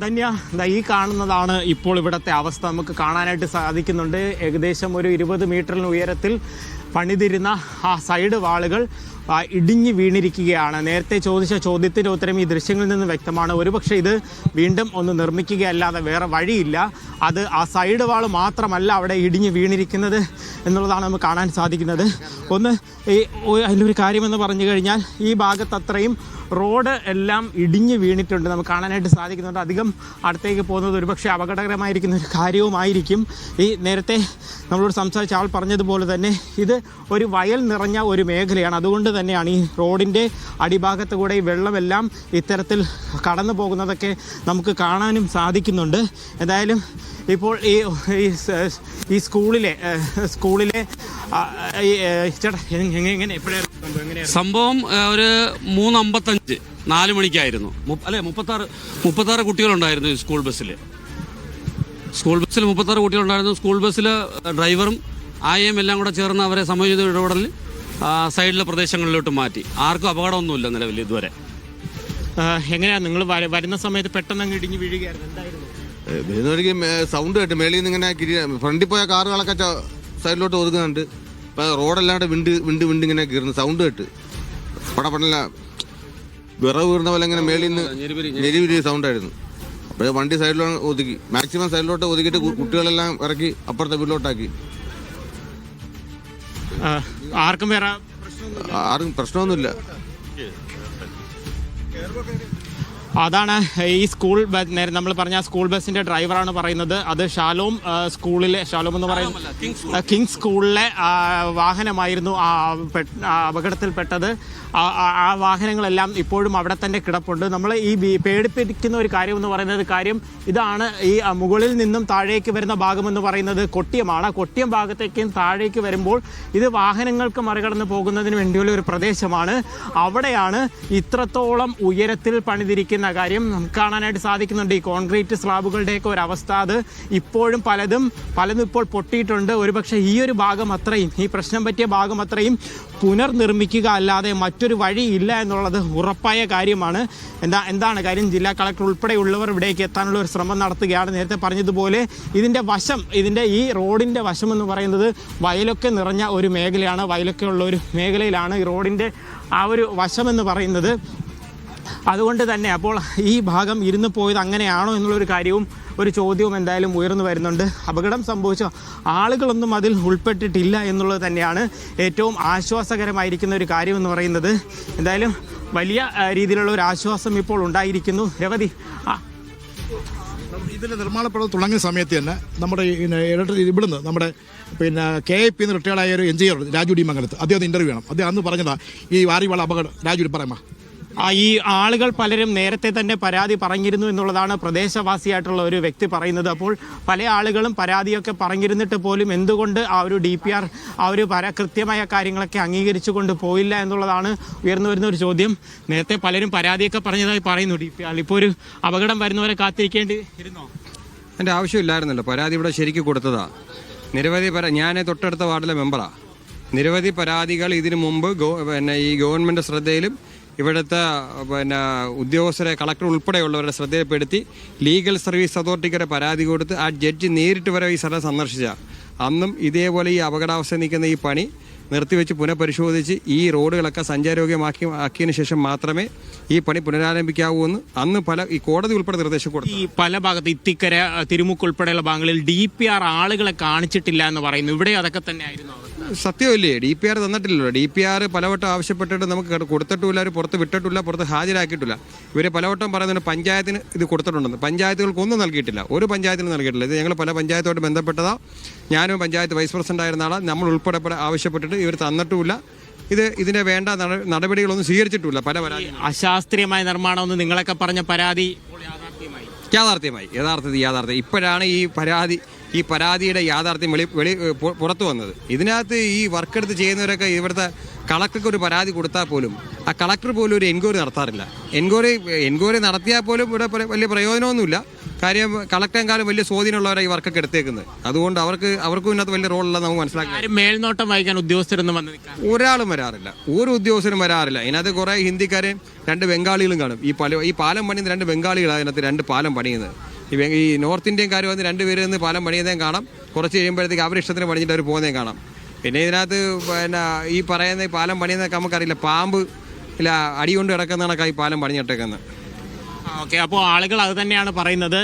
ധന്യ ഈ കാണുന്നതാണ് ഇപ്പോൾ ഇവിടുത്തെ അവസ്ഥ. നമുക്ക് കാണാനായിട്ട് സാധിക്കുന്നുണ്ട്. ഏകദേശം ഒരു ഇരുപത് മീറ്ററിന് ഉയരത്തിൽ പണിതിരുന്ന ആ സൈഡ് വാളുകൾ ഇടിഞ്ഞു വീണിരിക്കുകയാണ്. നേരത്തെ ചോദിച്ച ചോദ്യത്തിന്റെ ഉത്തരം ഈ ദൃശ്യങ്ങളിൽ നിന്ന് വ്യക്തമാണ്. ഒരുപക്ഷെ ഇത് വീണ്ടും ഒന്ന് നിർമ്മിക്കുകയല്ലാതെ വേറെ വഴിയില്ല. അത് ആ സൈഡ് വാൾ മാത്രമല്ല അവിടെ ഇടിഞ്ഞു വീണിരിക്കുന്നത് എന്നുള്ളതാണ് നമുക്ക് കാണാൻ സാധിക്കുന്നത്. ഒന്ന് ഈ അതിലൊരു കാര്യമെന്ന് പറഞ്ഞു കഴിഞ്ഞാൽ ഈ ഭാഗത്ത് അത്രയും റോഡ് എല്ലാം ഇടിഞ്ഞ് വീണിട്ടുണ്ട്. നമുക്ക് കാണാനായിട്ട് സാധിക്കുന്നുണ്ട്. അധികം അടുത്തേക്ക് പോകുന്നത് ഒരുപക്ഷെ അപകടകരമായിരിക്കുന്ന ഒരു കാര്യവുമായിരിക്കും. ഈ നേരത്തെ നമ്മളോട് സംസാരിച്ച ആൾ പറഞ്ഞതുപോലെ തന്നെ ഇത് ഒരു വയൽ നിറഞ്ഞ ഒരു മേഖലയാണ്. അതുകൊണ്ട് തന്നെയാണ് ഈ റോഡിന്റെ അടിഭാഗത്ത് കൂടെ ഈ വെള്ളമെല്ലാം ഇത്തരത്തിൽ കടന്നു പോകുന്നതൊക്കെ നമുക്ക് കാണാനും സാധിക്കുന്നുണ്ട്. എന്തായാലും ഇപ്പോൾ ഈ ഈ സ്കൂളിലെ സ്കൂളിലെ ചേട്ടാ എങ്ങനെ എപ്പോഴായിരുന്നു സംഭവം? ഒരു മൂന്നമ്പത്തഞ്ച് നാല് മണിക്കായിരുന്നു. അല്ലെ മുപ്പത്താറ് മുപ്പത്താറ് കുട്ടികളുണ്ടായിരുന്നു ഈ സ്കൂൾ ബസ്സിൽ സ്കൂൾ ബസ്സിൽ മുപ്പത്താറ് കുട്ടികളുണ്ടായിരുന്നു. സ്കൂൾ ബസ്സിൽ ഡ്രൈവറും ആയയും എല്ലാം കൂടെ ചേർന്ന് അവരെ സംയോജിത ഇടപെടലിൽ സൈഡിലെ പ്രദേശങ്ങളിലോട്ട് മാറ്റി. ആർക്കും അപകടമൊന്നുമില്ല നിലവിൽ ഇതുവരെ. എങ്ങനെയാണ് എങ്ങനെയാ നിങ്ങൾ വരുന്ന സമയത്ത് പെട്ടെന്ന് അങ്ങ് ഇടിഞ്ഞ് വീഴുകയായിരുന്നു? എന്തായിരുന്നു വരുന്നവർക്ക് സൗണ്ട് കേട്ട് മേളിൽ നിന്ന് ഇങ്ങനെ കിരി ഫ്രണ്ടിൽ പോയ കാറുകളൊക്കെ സൈഡിലോട്ട് ഒതുക്കുന്നുണ്ട് ഇപ്പം റോഡല്ലാണ്ട് വിണ്ട് വിണ്ട് വിണ്ട് ഇങ്ങനെ കീറുന്നു. സൗണ്ട് കേട്ട്. പടപടല വിറവ് കീറുന്ന പോലെ ഇങ്ങനെ മേളിൽ നിന്ന് ഞെരിവിരി സൗണ്ട് ആയിരുന്നു. അപ്പോൾ വണ്ടി സൈഡിലോട്ട് ഒതുക്കി. മാക്സിമം സൈഡിലോട്ട് ഒതുക്കിയിട്ട് കുട്ടികളെല്ലാം ഇറക്കി അപ്പുറത്തെ വീട്ടിലോട്ടാക്കി. ആ, ആർക്കും വേറെ ആർക്കും പ്രശ്നമൊന്നുമില്ല. അതാണ് ഈ സ്കൂൾ ബസ് നേരെ നമ്മൾ പറഞ്ഞ സ്കൂൾ ബസ്സിന്റെ ഡ്രൈവറാണ് പറയുന്നത്. അത് ഷാലോം സ്കൂളിലെ ഷാലോം എന്ന് പറയുന്നത് കിങ് കിങ്സ് സ്കൂളിലെ വാഹനമായിരുന്നു ആ അപകടത്തിൽപ്പെട്ടത്. ആ വാഹനങ്ങളെല്ലാം ഇപ്പോഴും അവിടെ തന്നെ കിടപ്പുണ്ട്. നമ്മൾ ഈ പേടിപ്പിക്കുന്ന ഒരു കാര്യം എന്ന് പറയുന്നത് കാര്യം ഇതാണ് ഈ മുകളിൽ നിന്നും താഴേക്ക് വരുന്ന ഭാഗം എന്ന് പറയുന്നത് കൊട്ടിയമാണ്. ആ കൊട്ടിയം ഭാഗത്തേക്കും താഴേക്ക് വരുമ്പോൾ ഇത് വാഹനങ്ങൾക്ക് മറികടന്ന് പോകുന്നതിന് വേണ്ടിയുള്ള ഒരു പ്രദേശമാണ്. അവിടെയാണ് ഇത്രത്തോളം ഉയരത്തിൽ പണിതിരിക്കുന്ന കാര്യം നമുക്ക് കാണാനായിട്ട് സാധിക്കുന്നുണ്ട്. ഈ കോൺക്രീറ്റ് സ്ലാബുകളുടെയൊക്കെ ഒരു അവസ്ഥ അത് ഇപ്പോഴും പലതും പലതും ഇപ്പോൾ പൊട്ടിയിട്ടുണ്ട്. ഒരുപക്ഷെ ഈ ഒരു ഭാഗം അത്രയും ഈ പ്രശ്നം പറ്റിയ ഭാഗം അത്രയും പുനർനിർമ്മിക്കുക അല്ലാതെ മറ്റൊരു വഴി ഇല്ല എന്നുള്ളത് ഉറപ്പായ കാര്യമാണ്. എന്താ എന്താണ് കാര്യം? ജില്ലാ കളക്ടർ ഉൾപ്പെടെയുള്ളവർ ഇവിടേക്ക് എത്താനുള്ള ഒരു ശ്രമം നടത്തുകയാണ്. നേരത്തെ പറഞ്ഞതുപോലെ ഇതിന്റെ വശം ഇതിന്റെ ഈ റോഡിന്റെ വശം എന്ന് പറയുന്നത് വയലൊക്കെ നിറഞ്ഞ ഒരു മേഖലയാണ്. വയലൊക്കെ ഉള്ള ഒരു മേഖലയിലാണ് ഈ റോഡിന്റെ ആ ഒരു വശമെന്ന് പറയുന്നത്. അതുകൊണ്ട് തന്നെ അപ്പോൾ ഈ ഭാഗം ഇരുന്ന് പോയത് അങ്ങനെയാണോ എന്നുള്ളൊരു കാര്യവും ഒരു ചോദ്യവും എന്തായാലും ഉയർന്നു വരുന്നുണ്ട്. അപകടം സംഭവിച്ച ആളുകളൊന്നും അതിൽ ഉൾപ്പെട്ടിട്ടില്ല എന്നുള്ളത് തന്നെയാണ് ഏറ്റവും ആശ്വാസകരമായിരിക്കുന്ന ഒരു കാര്യം എന്ന് പറയുന്നത്. എന്തായാലും വലിയ രീതിയിലുള്ള ഒരു ആശ്വാസം ഇപ്പോൾ ഉണ്ടായിരിക്കുന്നു. രവതി ഇതിന്റെ നിർമ്മാണ പ്രവർത്തനം തുടങ്ങിയ സമയത്ത് തന്നെ നമ്മുടെ ഇലക്ട്രിക് ഇവിടുന്ന് നമ്മുടെ പിന്നെ കെ ഐ പിന്ന് റിട്ടയർഡായ ഒരു എഞ്ചിനീയർ രാജു ഡി മംഗലത്ത്. അദ്ദേഹം ഇന്റർവ്യൂ വേണം അദ്ദേഹം അന്ന് പറഞ്ഞതാണ് ഈ വാരിവാള അപകടം. രാജു ഡി പറയാമോ. ആ, ഈ ആളുകൾ പലരും നേരത്തെ തന്നെ പരാതി പറഞ്ഞിരുന്നു എന്നുള്ളതാണ് പ്രദേശവാസിയായിട്ടുള്ള ഒരു വ്യക്തി പറയുന്നത്. അപ്പോൾ പല ആളുകളും പരാതിയൊക്കെ പറഞ്ഞിരുന്നിട്ട് പോലും എന്തുകൊണ്ട് ആ ഒരു ഡി പി ആർ ആ ഒരു പര കൃത്യമായ കാര്യങ്ങളൊക്കെ അംഗീകരിച്ചു കൊണ്ട് പോയില്ല എന്നുള്ളതാണ് ഉയർന്നു വരുന്ന ഒരു ചോദ്യം. നേരത്തെ പലരും പരാതിയൊക്കെ പറഞ്ഞതായി പറയുന്നു ഡി പി ആർ ഇപ്പോൾ ഒരു അപകടം വരുന്നവരെ കാത്തിരിക്കേണ്ടി ഇരുന്നോ എന്റെ ആവശ്യമില്ലായിരുന്നല്ലോ. പരാതി ഇവിടെ ശരിക്ക് കൊടുത്തതാ. നിരവധി പരാ ഞാൻ തൊട്ടടുത്ത വാർഡിലെ മെമ്പറാണ് നിരവധി പരാതികൾ ഇതിനു മുമ്പ് ഗോ പിന്നെ ഈ ഗവൺമെന്റ് ശ്രദ്ധയിലും ഇവിടുത്തെ പിന്നെ ഉദ്യോഗസ്ഥരെ കളക്ടർ ഉൾപ്പെടെയുള്ളവരുടെ ശ്രദ്ധയിൽപ്പെടുത്തി ലീഗൽ സർവീസ് അതോറിറ്റിക്ക് വരെ പരാതി കൊടുത്ത് ആ ജഡ്ജി നേരിട്ട് വരെ ഈ സ്ഥലം സന്ദർശിച്ച. അന്നും ഇതേപോലെ ഈ അപകടാവസ്ഥ നിൽക്കുന്ന ഈ പണി നിർത്തിവെച്ച് പുനഃപരിശോധിച്ച് ഈ റോഡുകളൊക്കെ സഞ്ചാരയോഗ്യമാക്കി ആക്കിയതിന് ശേഷം മാത്രമേ ഈ പണി പുനരാരംഭിക്കാവൂ എന്ന് അന്ന് പല ഈ കോടതി ഉൾപ്പെടെ നിർദ്ദേശം കൊടുത്തു. ഈ പല ഭാഗത്ത് ഇത്തിക്കര തിരുമുക്ക് ഉൾപ്പെടെയുള്ള ഭാഗങ്ങളിൽ ഡി പി ആർ ആളുകളെ കാണിച്ചിട്ടില്ല എന്ന് പറയുന്നു. ഇവിടെ അതൊക്കെ തന്നെ ആയിരുന്നു സത്യമല്ലേ? ഡി പി ആർ തന്നിട്ടില്ലല്ലോ. ഡി പി ആർ പലവട്ടം ആവശ്യപ്പെട്ടിട്ട് നമുക്ക് കട- കൊടുത്തിട്ടില്ല അവർ പുറത്ത് വിട്ടിട്ടില്ല പുറത്ത് ഹാജരാക്കിയിട്ടില്ല ഇവർ പലവട്ടം പറയുന്നുണ്ട് പഞ്ചായത്തിന് ഇത് കൊടുത്തിട്ടുണ്ടെന്ന്. പഞ്ചായത്തുകൾക്കൊന്നും നൽകിയിട്ടില്ല. ഒരു പഞ്ചായത്തിന് നൽകിയിട്ടില്ല. ഇത് ഞങ്ങൾ പല പഞ്ചായത്തോട് ബന്ധപ്പെട്ടതാ. ഞാനും പഞ്ചായത്ത് വൈസ് പ്രസിഡന്റ് ആയിരുന്ന ആളാണ് നമ്മൾ ഉൾപ്പെടെ പല ആവശ്യപ്പെട്ടിട്ട് ഇവർ തന്നിട്ടുമില്ല. ഇത് ഇതിന്റെ വേണ്ട നടപടികളൊന്നും സ്വീകരിച്ചിട്ടില്ല പല പരാതി അശാസ്ത്രീയമായ നിർമ്മാണമെന്ന് നിങ്ങളൊക്കെ പറഞ്ഞ പരാതി യാഥാർത്ഥ്യമായി. യഥാർത്ഥത്തിൽ യാഥാർത്ഥ്യം. ഇപ്പോഴാണ് ഈ പരാതി ഈ പരാതിയുടെ യാഥാർത്ഥ്യം വെളി വെളി പുറത്തു വന്നത്. ഇതിനകത്ത് ഈ വർക്ക് എടുത്ത് ചെയ്യുന്നവരൊക്കെ ഇവിടുത്തെ കളക്ടർക്ക് ഒരു പരാതി കൊടുത്താൽ പോലും ആ കളക്ടർ പോലും ഒരു എൻക്വയറി നടത്താറില്ല. എൻക്വയറി എൻക്വയറി നടത്തിയാൽ പോലും ഇവിടെ വലിയ പ്രയോജനമൊന്നുമില്ല. കാര്യം കളക്ടറെക്കാളും വലിയ സ്വാധീനമുള്ളവരാണ് ഈ വർക്കൊക്കെ എടുത്തേക്കുന്നത്. അതുകൊണ്ട് അവർക്ക് അവർക്കും ഇന്നത്തെ വലിയ റോളുള്ള നമുക്ക് മനസ്സിലാക്കാം മേൽനോട്ടം വഹിക്കാൻ ഉദ്യോഗസ്ഥരൊന്നും വന്ന് നിൽക്കാൻ ഒരാളും വരാറില്ല. ഒരു ഉദ്യോഗസ്ഥരും വരാറില്ല. ഇതിനകത്ത് കുറേ ഹിന്ദിക്കാരെയും രണ്ട് ബംഗാളികളും കാണും. ഈ പല ഈ പാലം പണിയുന്ന രണ്ട് ബംഗാളികളാണ് ഇതിനകത്ത് രണ്ട് പാലം പണിയുന്നത്. ഈ നോർത്ത് ഇന്ത്യൻ കാര്യം വന്ന് രണ്ട് പേര് നിന്ന് പാലം പണിയുന്നതും കാണാം. കുറച്ച് കഴിയുമ്പോഴത്തേക്ക് അവർ ഇഷ്ടത്തിന് പണിഞ്ഞിട്ട് അവർ പോകുന്നതും കാണാം. പിന്നെ ഇതിനകത്ത് പിന്നെ ഈ പറയുന്ന പാലം പണിയുന്നതൊക്കെ നമുക്കറിയില്ല. പാമ്പ് ഇല്ല അടികൊണ്ട് കൊണ്ട് ഈ പാലം പണിഞ്ഞിട്ടേക്കുന്നത്. ഓക്കെ. അപ്പോൾ ആളുകൾ അത് തന്നെയാണ് പറയുന്നത്.